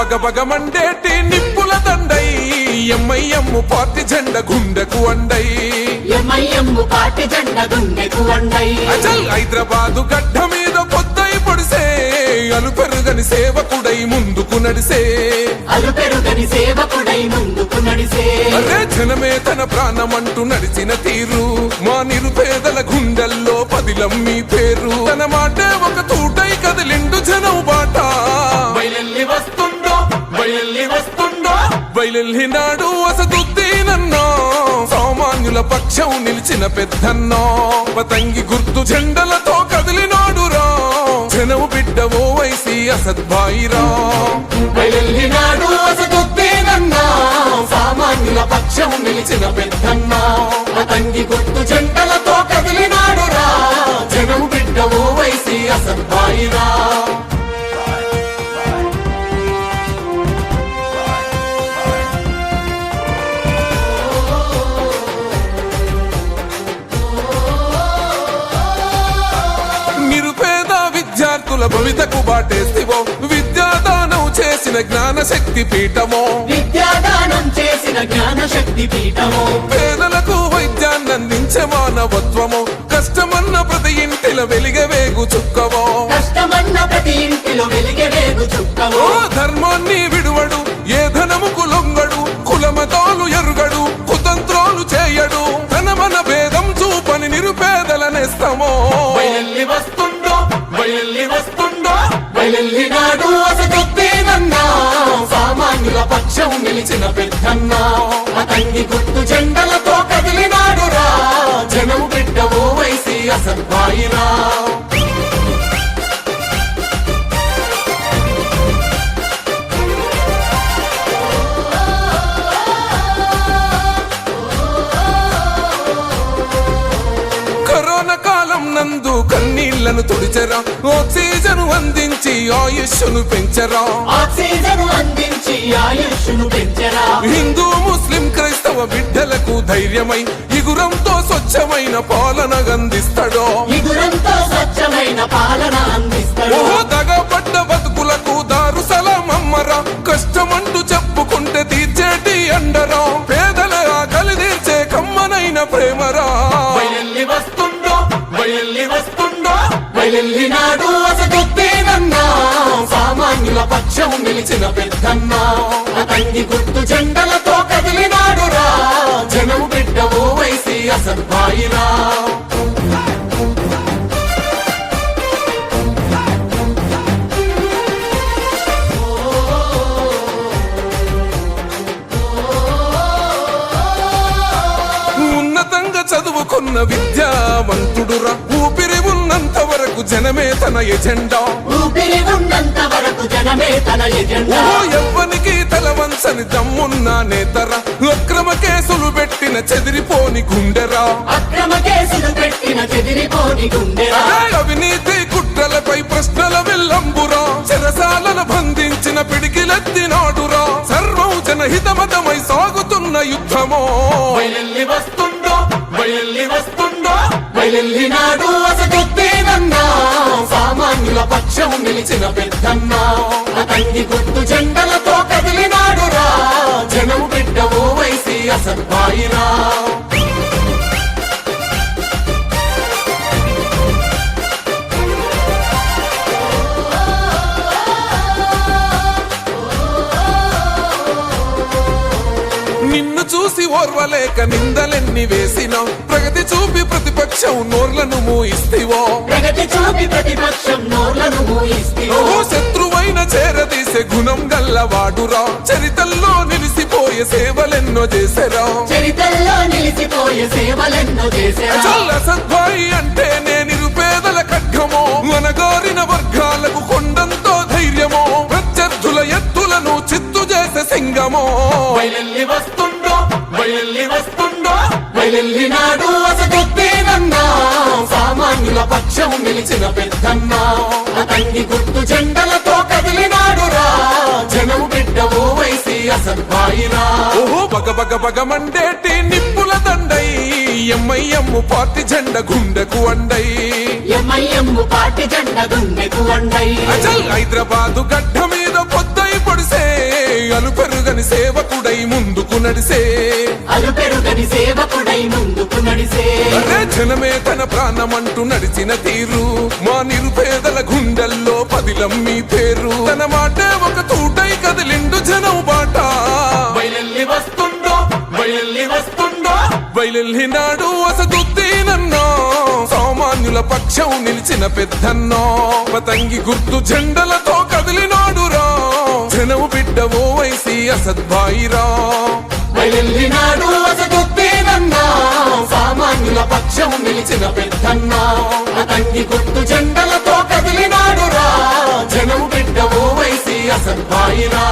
బగ బగ మండేటి నిప్పుల దండై ఎమ్మెయ్యమ్ము పార్టీ జెండ గుండెకు అండై. ఎంఐఎంము పార్టీ జెండ గుండెకు వండై అచల్ హైదరాబాదు గడ్డ మీద పొద్దై పొడిసే అలు పెరుగని సేవకుడై ముందుకు నడిసే. అలు పెరుగని సేవకుడై ముందుకు నడిసే. అరే జనమే తన ప్రాణమంటూ నడిచిన తీరు మా నిరుపేదల గుండెల్లో పదిలం మీ పేరు. తన మాటే ఒక తూటై కదిలిండు జనం బాట. బయలెల్లి వస్తుండో బయలెల్లి నాడు బయలునాడు అసదుద్దీనన్నో సామాన్యుల పక్షం నిలిచిన పెద్దన్నో. పతంగి గుర్తు జెండలతో కదిలినాడు రా జనము బిడ్డ ఓ వైసి అసద్భాయిరా. బయలెల్లి నాడు అసదుద్దేనన్నా సామాన్యుల పక్షం నిలిచిన పెద్దన్నా. పతంగి గుర్తు జెండలతో కదిలి విద్యార్థుల భవితకు బాటేస్తివో. విద్యాదానం చేసిన జ్ఞాన శక్తి పీఠమో. విద్యాదానం చేసిన జ్ఞాన శక్తి పీఠము. పేదలకు వైద్యాన్ని అందించే మానవత్వము. కష్టమన్న ప్రతి ఇంటిల వెలిగవేగు చుక్కవో. కష్టమన్న ప్రతి ఇంటిలో వెలిగే వేగు చుక్కవు. ధర్మాన్ని విడువడు ఏ ధనముకు లొంగడు కులమతాలు ఎరుగడు కుతంత్రాలు చేయడు. తన మన భేదం చూపని నిరుపేదల నేస్తమో. పక్షం పెద్దన్న పెద్దన్నా అతంగి గుర్తు జెండలతో కదిలినాడు రా. జనం బిడ్డ ఓ అసలు అసద్భాయిరా కరోనా కాలం నందు కన్నీళ్ళను తుడిచరా. ఓ ఆక్సిజన్ అందించి ఆయుష్ను పెంచరా. ఆక్సిజన్ అందించి ఆయుష్ను పెంచరా. హిందూ ముస్లిం క్రైస్తవ బిడ్డలకు ధైర్యమై ఇగురంతో స్వచ్ఛమైన పాలన అందిస్తాడో. ఇగురంతో స్వచ్ఛమైన పాలన అందిస్తాడు. బతుకులకు దారు సలామమ్మరా కష్టమంటూ చెప్పుకుంటే తీర్చేటి అండరా. పేదల ఆకలి తీర్చే కమ్మనైన ప్రేమరా. బయలెల్లి నాడు అసగొత్తేనన్నా సామాన్యుల పక్షం నిలిచిన పెద్దన్నా. అతంగి గుర్తు జెండలతో కదిలినాడురా. జనం బిడ్డ ఓ వైసి అసద్భాయిరా ఉన్నతంగా తన ఎజెండా. ఊపిరి ఉన్నంత వరకు జనమే తన ఎజెండా. ఓ ఎవ్వనికి తల వంచని దమ్మున్న నేతరా. అక్రమ కేసులు పెట్టిన చెదిరిపోని గుండెరా. అక్రమ కేసులు పెట్టిన చెదిరిపోని గుండెరా. అవినీతి కుట్రలపై ప్రశ్నల విల్లంబురా. చెరసాలను బంధించిన పిడికిలెత్తినాడురా సర్వం జనహితమతమై సాగుతున్న యుద్ధమో. వస్తుండో వస్తుండో నాడు పెద్దన్నా సామాన్యుల పక్షం నిలిచిన పెద్దన్నా. అతంగి గుర్తు జెండలతో కదిలినాడు రా. జనం బిడ్డ ఓ వైసి అసద్భాయిరా నిన్ను చూసి ఓర్వలేక నిందలెన్ని వేసినా ప్రగతి చూపి ప్రతిపక్షం నోర్లను మూయిస్తివో. ప్రగతి చూపి ప్రతిపక్షం నోర్లను మూయిస్తే ఓ శత్రువైన చేరదీసే గుణం గల్లవాడురా. చరితల్లో నిలిసిపోయే సేవలెన్నో చేసెరా. చరితల్లో నిలిచిపోయే సేవలెన్నో చేశారా చల్ల సద్భాయి అంటే నే నిరుపేదల ఖడ్గమో. అనగారిన వర్గాలకు కొండంతో ధైర్యమో. ప్రత్యర్థుల ఎత్తులను చిత్తు చేసే సింగమో. బయలెల్లి వస్తుండో బయలెల్లి వస్తుండో బయలెల్లి నాడు సామాన్యుల పక్షం నిలిచిన పెద్దన్నా అతంగి గుర్తు జెండలతో కదిలినాడు రా. జనం బిడ్డ ఓ వైసి అసద్భాయిరా ఓహో బగ బగ బగ మండేటి నిప్పుల దండై. ఎమ్మెయ్యమ్ము పార్టీ జెండ గుండెకు అండై. ఎంఐఎం పార్టీ జెండ గుండెకు వండై అచల్ హైదరాబాదు గడ్డ మీద పొద్దై పొడి పొడిసే. అలు పెరుగని సేవకుడై ముందుకు నడిసే. అలు పెరుగని సేవకుడై ముందుకు నడిసే జనమే తన ప్రాణమంటూ నడిచిన తీరు. మా నిరుపేదల గుండెల్లో పదిలం మీ పేరు. తన మాటే ఒక తూటై కదిలిండు జనం బాట. బయలెల్లి వస్తుండో బయలెల్లి వస్తుండో బయలునాడు అసదుద్దీనన్నో సామాన్యుల పక్షం నిలిచిన పెద్దన్నో. పతంగి గుర్తు జెండలతో కదిలినాడు రా. జనము బిడ్డ ఓ వైసి అసద్భాయిరా. బయలెల్లి నాడు అసగొత్తేనన్నా సామాన్యుల పక్షం నిలిచిన పెద్దన్నా. అతంగి గుర్తు జెండలతో కదిలినాడురా. జనం బిడ్డ ఓ అసలు అసద్భాయిరా